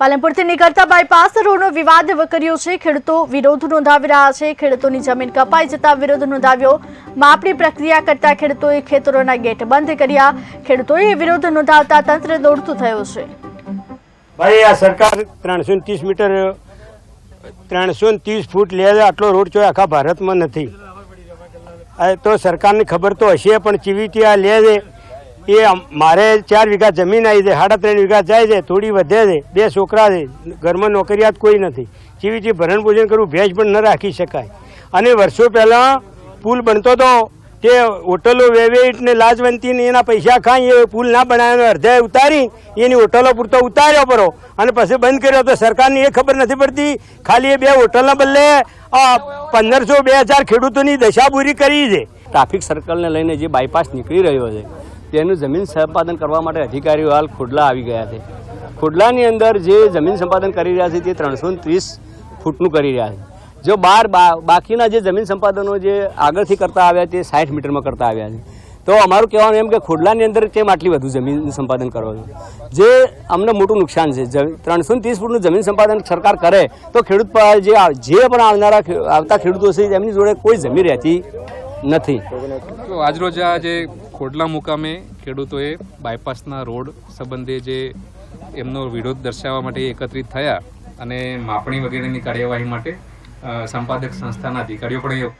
પાલનપુરથી નીકળતા બાયપાસ રોડનો વિવાદ વકર્યો છે. ખેડૂતો વિરોધ નોંધાવી રહ્યા છે. ખેડૂતોની જમીન કપાઈ જતા વિરોધ નોંધાવ્યો. માપણી પ્રક્રિયા કરતા ખેડૂતોએ ખેતરોના ગેટ બંધ કર્યા. ખેડૂતોએ વિરોધ નોંધાવતા તંત્ર દોડતું થયું છે. ભાઈ, આ સરકાર ત્રણસો ત્રીસ મીટર, ત્રણસો ત્રીસ ફૂટ લે આટલો રોડ જો આખા ભારતમાં નથી. તો સરકારને ખબર તો હશે, પણ ચીવીથી આ લે છે? એ મારે ચાર વીઘા જમીન આવી છે, સાડા ત્રણ વીઘા જાય છે, થોડી વધે છે, બે છોકરા છે, ઘરમાં નોકરિયાત કોઈ નથી. ચીવીથી ભરણ પોષણ કરવું ભેજ પણ ન રાખી શકાય. અને વર્ષો પહેલાં પુલ બનતો હતો તે હોટલો વેવેટ ને લાજવંતી ને એના પૈસા ખાઈ એ પુલ ના બનાવ્યો અડધે ઉતારી, એની હોટલો પૂરતો ઉતાર્યો પરો. અને પછી બંધ કર્યો તો સરકારને એ ખબર નથી પડતી, ખાલી એ બે હોટલના બદલે પંદરસો, બે હજાર ખેડૂતોની દશા પૂરી કરી છે. ટ્રાફિક સર્કલને લઈને જે બાયપાસ નીકળી રહ્યો છે તેનું જમીન સંપાદન કરવા માટે અધિકારીઓ હાલ ખોડલા આવી ગયા છે. ખોડલાની અંદર જે જમીન સંપાદન કરી રહ્યા છે તે ત્રણસો ત્રીસ ફૂટનું કરી રહ્યા છે. જો બાર બાકીના જે જમીન સંપાદનો જે આગળથી કરતા આવ્યા તે સાઠ મીટરમાં કરતા આવ્યા છે. તો અમારું કહેવાનું એમ કે ખોડલાની અંદર કેમ આટલી વધુ જમીન સંપાદન કરો છો? જે અમને મોટું નુકસાન છે. ત્રણસો ત્રીસ ફૂટનું જમીન સંપાદન સરકાર કરે તો ખેડૂત જે જે પણ આવનારા આવતા ખેડૂતો છે એમની જોડે કોઈ જમીન રહેતી નથી. આજરોજ આ જે ખોડલા મુકામે ખેડૂતોએ બાયપાસના રોડ સંબંધે જે એમનો વિરોધ દર્શાવવા માટે એકત્રિત થયા અને માપણી વગેરેની કાર્યવાહી માટે સંપાદક સંસ્થાના અધિકારીઓ પણ